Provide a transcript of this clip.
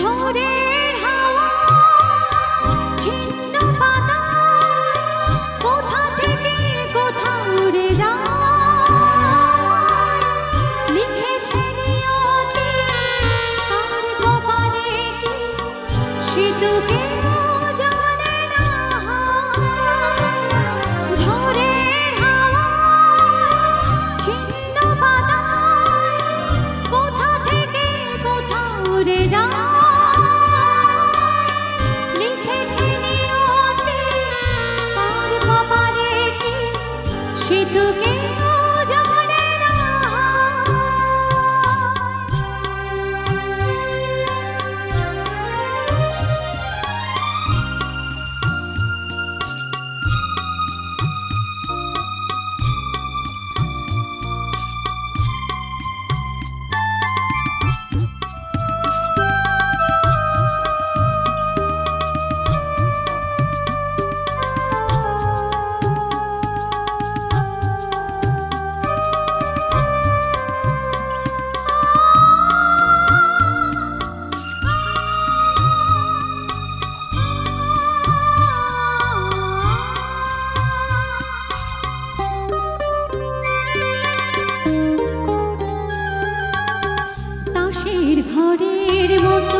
ঝড়ের হাওয়া, ছিন্ন পাতা কোথা থেকে কোথা উড়ে যায়? লিখেছে নিয়তি, তার কপালে কি সে মতো